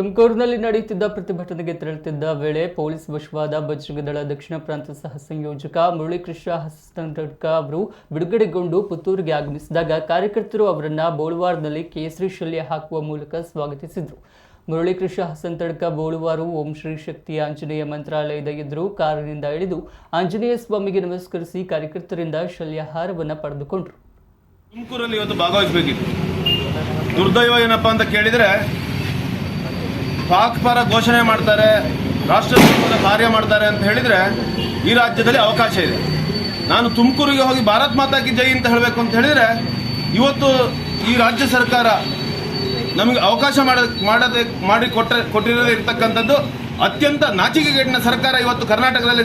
ತುಮಕೂರಿನಲ್ಲಿ ನಡೆಯುತ್ತಿದ್ದ ಪ್ರತಿಭಟನೆಗೆ ತೆರಳುತ್ತಿದ್ದ ವೇಳೆ ಪೊಲೀಸ್ ವಶವಾದ ಬಜರಂಗದಳ ದಕ್ಷಿಣ ಪ್ರಾಂತ ಸಹ ಸಂಯೋಜಕ ಮುರಳೀಕೃಷ್ಣ ಹಸ್ತಂಡಡ್ಕ ಅವರು ಬಿಡುಗಡೆಗೊಂಡು ಪುತ್ತೂರಿಗೆ ಆಗಮಿಸಿದಾಗ ಕಾರ್ಯಕರ್ತರು ಅವರನ್ನ ಬೋಳುವಾರದಲ್ಲಿ ಕೇಸರಿ ಶಲ್ಯ ಹಾಕುವ ಮೂಲಕ ಸ್ವಾಗತಿಸಿದರು. ಮುರಳೀಕೃಷ್ಣ ಹಸಂತಡ್ಕ ಬೋಳುವಾರು ಓಂ ಶ್ರೀ ಶಕ್ತಿ ಆಂಜನೇಯ ಮಂತ್ರಾಲಯದ ಎದುರು ಕಾರಿನಿಂದ ಇಳಿದು ಆಂಜನೇಯ ಸ್ವಾಮಿಗೆ ನಮಸ್ಕರಿಸಿ ಕಾರ್ಯಕರ್ತರಿಂದ ಶಲ್ಯಾಹಾರವನ್ನು ಪಡೆದುಕೊಂಡರು. ತುಮಕೂರಲ್ಲಿ ಇವತ್ತು ಭಾಗವಹಿಸಬೇಕಿತ್ತು. ದುರ್ದೈವ ಏನಪ್ಪ ಅಂತ ಕೇಳಿದರೆ ಪಾಕ್ ಪರ ಘೋಷಣೆ ಮಾಡ್ತಾರೆ, ರಾಷ್ಟ್ರ ಕಾರ್ಯ ಮಾಡ್ತಾರೆ ಅಂತ ಹೇಳಿದರೆ ಈ ರಾಜ್ಯದಲ್ಲಿ ಅವಕಾಶ ಇದೆ. ನಾನು ತುಮಕೂರಿಗೆ ಹೋಗಿ ಭಾರತ್ ಮಾತಾ ಕಿ ಜೈ ಅಂತ ಹೇಳಬೇಕು ಅಂತ ಹೇಳಿದರೆ, ಇವತ್ತು ಈ ರಾಜ್ಯ ಸರ್ಕಾರ ನಮಗೆ ಅವಕಾಶ ಮಾಡ, ಮಾಡದೆ, ಮಾಡಿ ಕೊಟ್ಟ ಕೊಟ್ಟಿರೋದೇ ಇರ್ತಕ್ಕಂಥದ್ದು ಅತ್ಯಂತ ನಾಚಿಕೆಗೇಡಿನ ಸರ್ಕಾರ ಇವತ್ತು ಕರ್ನಾಟಕದಲ್ಲಿ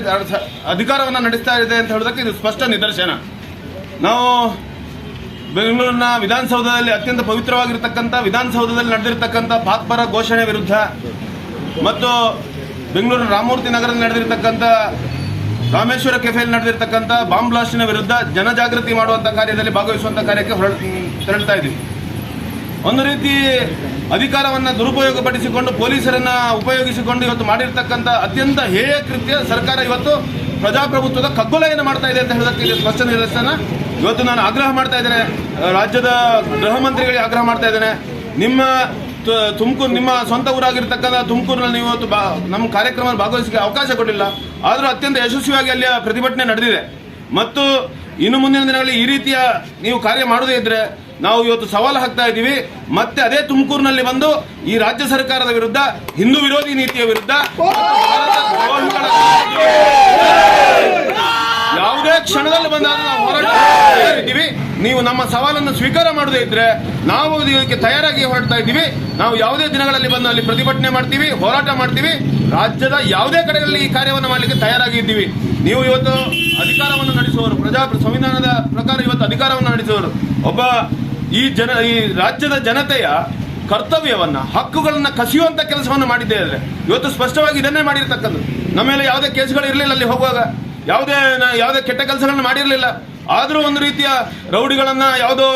ಅಧಿಕಾರವನ್ನು ನಡೆಸ್ತಾ ಇದೆ ಅಂತ ಹೇಳೋದಕ್ಕೆ ಇದು ಸ್ಪಷ್ಟ ನಿದರ್ಶನ. ನಾವು ಬೆಂಗಳೂರಿನ ವಿಧಾನಸೌಧದಲ್ಲಿ ಅತ್ಯಂತ ಪವಿತ್ರವಾಗಿರ್ತಕ್ಕಂಥ, ವಿಧಾನಸೌಧದಲ್ಲಿ ನಡೆದಿರ್ತಕ್ಕಂಥ ಪಾಕ್ಪರ ಘೋಷಣೆ ವಿರುದ್ಧ ಮತ್ತು ಬೆಂಗಳೂರಿನ ರಾಮಮೂರ್ತಿ ನಗರದಲ್ಲಿ ನಡೆದಿರ್ತಕ್ಕಂಥ, ರಾಮೇಶ್ವರ ಕೆಫೆಯಲ್ಲಿ ನಡೆದಿರ್ತಕ್ಕಂಥ ಬಾಂಬ್ ಬ್ಲಾಸ್ಟಿನ ವಿರುದ್ಧ ಜನಜಾಗೃತಿ ಮಾಡುವಂಥ ಕಾರ್ಯದಲ್ಲಿ ಭಾಗವಹಿಸುವಂಥ ಕಾರ್ಯಕ್ಕೆ ಹೊರ ತೆರಳ್ತಾ ಇದ್ದೀವಿ. ಒಂದು ರೀತಿ ಅಧಿಕಾರವನ್ನು ದುರುಪಯೋಗಪಡಿಸಿಕೊಂಡು ಪೊಲೀಸರನ್ನು ಉಪಯೋಗಿಸಿಕೊಂಡು ಇವತ್ತು ಮಾಡಿರ್ತಕ್ಕಂಥ ಅತ್ಯಂತ ಹೇಯ ಕೃತ್ಯ ಸರ್ಕಾರ ಇವತ್ತು ಪ್ರಜಾಪ್ರಭುತ್ವದ ಕಗ್ಗೊಲೆಯನ್ನು ಮಾಡ್ತಾ ಇದೆ ಅಂತ ಹೇಳೋದಕ್ಕೆ ಸ್ಪಷ್ಟ ನಿದರ್ಶನ. ಇವತ್ತು ನಾನು ಆಗ್ರಹ ಮಾಡ್ತಾ ಇದ್ದೇನೆ. ರಾಜ್ಯದ ಗೃಹ ಮಂತ್ರಿಗಳಿಗೆ ಆಗ್ರಹ ಮಾಡ್ತಾ ಇದ್ದೇನೆ. ನಿಮ್ಮ ತುಮಕೂರು, ನಿಮ್ಮ ಸ್ವಂತ ಊರಾಗಿರ್ತಕ್ಕಂಥ ತುಮಕೂರಿನಲ್ಲಿ ನೀವು ಇವತ್ತು ನಮ್ಮ ಕಾರ್ಯಕ್ರಮದಲ್ಲಿ ಭಾಗವಹಿಸಲಿಕ್ಕೆ ಅವಕಾಶ ಕೊಟ್ಟಿಲ್ಲ. ಆದರೂ ಅತ್ಯಂತ ಯಶಸ್ವಿಯಾಗಿ ಅಲ್ಲಿಯ ಪ್ರತಿಭಟನೆ ನಡೆದಿದೆ. ಮತ್ತು ಇನ್ನು ಮುಂದಿನ ದಿನಗಳಲ್ಲಿ ಈ ರೀತಿಯ ನೀವು ಕಾರ್ಯ ಮಾಡೋದೇ ಇದ್ರೆ ನಾವು ಇವತ್ತು ಸವಾಲು ಹಾಕ್ತಾ ಇದ್ದೀವಿ. ಮತ್ತೆ ಅದೇ ತುಮಕೂರಿನಲ್ಲಿ ಬಂದು ಈ ರಾಜ್ಯ ಸರ್ಕಾರದ ವಿರುದ್ಧ, ಹಿಂದೂ ವಿರೋಧಿ ನೀತಿಯ ವಿರುದ್ಧ ಯಾವುದೇ ಕ್ಷಣದಲ್ಲಿ ಬಂದಾಗ ನಾವು ನಮ್ಮ ಸವಾಲನ್ನು ಸ್ವೀಕಾರ ಮಾಡದೇ ಇದ್ರೆ ನಾವು ಇದಕ್ಕೆ ತಯಾರಾಗಿ ಹೊರಡ್ತಾ ಇದ್ದೀವಿ. ನಾವು ಯಾವುದೇ ದಿನಗಳಲ್ಲಿ ಬಂದು ಅಲ್ಲಿ ಪ್ರತಿಭಟನೆ ಮಾಡ್ತೀವಿ, ಹೋರಾಟ ಮಾಡ್ತೀವಿ. ರಾಜ್ಯದ ಯಾವುದೇ ಕಡೆಗಳಲ್ಲಿ ಈ ಕಾರ್ಯವನ್ನು ಮಾಡಲಿಕ್ಕೆ ತಯಾರಾಗಿ ಇದ್ದೀವಿ. ನೀವು ಇವತ್ತು ಅಧಿಕಾರವನ್ನು ನಡೆಸುವವರು, ಪ್ರಜಾ ಸಂವಿಧಾನದ ಪ್ರಕಾರ ಇವತ್ತು ಅಧಿಕಾರವನ್ನು ನಡೆಸುವವರು, ಒಬ್ಬ ಈ ಜನ, ಈ ರಾಜ್ಯದ ಜನತೆಯ ಕರ್ತವ್ಯವನ್ನ, ಹಕ್ಕುಗಳನ್ನ ಕಸಿಯುವಂತ ಕೆಲಸವನ್ನು ಮಾಡಿದ್ದೇ ಮಾಡಿದ್ದೇವೆ ಇವತ್ತು ಸ್ಪಷ್ಟವಾಗಿ ಇದನ್ನೇ ಮಾಡಿರ್ತಕ್ಕಂಥದ್ದು. ನಮ್ಮ ಮೇಲೆ ಯಾವುದೇ ಕೇಸ್ಗಳು ಇರಲಿಲ್ಲ ಅಲ್ಲಿ ಹೋಗುವಾಗ. ಯಾವುದೇ ಯಾವುದೇ ಕೆಟ್ಟ ಕೆಲಸಗಳನ್ನ ಮಾಡಿರಲಿಲ್ಲ. ಆದರೂ ಒಂದು ರೀತಿಯ ರೌಡಿಗಳನ್ನ ಯಾವುದೋ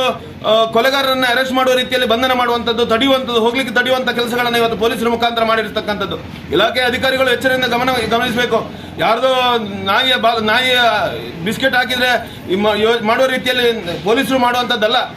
ಕೊಲೆಗಾರರನ್ನ ಅರೆಸ್ಟ್ ಮಾಡುವ ರೀತಿಯಲ್ಲಿ ಬಂಧನ ಮಾಡುವಂಥದ್ದು, ತಡೆಯುವಂಥದ್ದು, ಹೋಗ್ಲಿಕ್ಕೆ ತಡೆಯುವಂಥ ಕೆಲಸಗಳನ್ನ ಇವತ್ತು ಪೊಲೀಸರ ಮುಖಾಂತರ ಮಾಡಿರ್ತಕ್ಕಂಥದ್ದು. ಇಲಾಖೆ ಅಧಿಕಾರಿಗಳು ಎಚ್ಚರಿಂದ ಗಮನ ಗಮನಿಸಬೇಕು. ಯಾರ್ದೋ ನಾಯಿಯ ಬಾ, ನಾಯಿಯ ಬಿಸ್ಕೆಟ್ ಹಾಕಿದ್ರೆ ಮಾಡುವ ರೀತಿಯಲ್ಲಿ ಪೊಲೀಸರು ಮಾಡುವಂಥದ್ದಲ್ಲ.